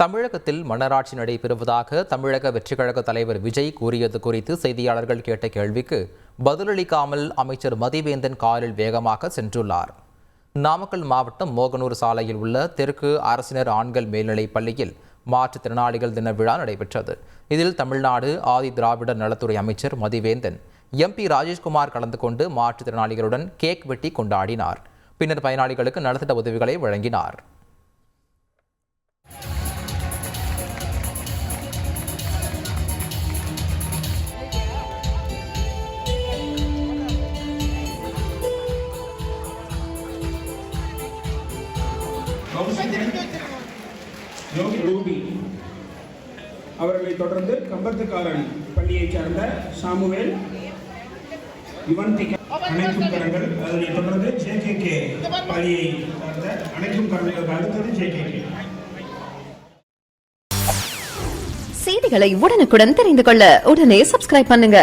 தமிழகத்தில் மன்னராட்சி நடைபெறுவதாக தமிழக வெற்றிக்கழக தலைவர் விஜய் கூறியது குறித்து செய்தியாளர்கள் கேட்ட கேள்விக்கு பதிலளிக்காமல் அமைச்சர் மதிவேந்தன் காரில் வேகமாக சென்றுள்ளார். நாமக்கல் மாவட்டம் மோகனூர் சாலையில் உள்ள தெற்கு அரசினர் ஆண்கள் மேல்நிலைப் பள்ளியில் மாற்றுத்திறனாளிகள் தின விழா நடைபெற்றது. இதில் தமிழ்நாடு ஆதி திராவிடர் நலத்துறை அமைச்சர் மதிவேந்தன் எம்பி ராஜேஷ்குமார் கலந்து கொண்டு மாற்றுத்திறனாளிகளுடன் கேக் வெட்டி கொண்டாடினார். பின்னர் பயனாளிகளுக்கு நலத்திட்ட உதவிகளை வழங்கினார். யோகி ரூபி. அவர்களை தொடர்ந்து கம்பத்துக்காரன் பள்ளியைச் சார்ந்த சாமுவேல் அனைத்தும் கரங்கள். அதனை தொடர்ந்து ஜே கே கே பள்ளியை சார்ந்த அனைத்தும் கரங்களுக்கு அடுத்தது ஜே கே கே செய்திகளை உடனுக்குடன் தெரிந்து கொள்ள உடனே சப்ஸ்கிரைப் பண்ணுங்க.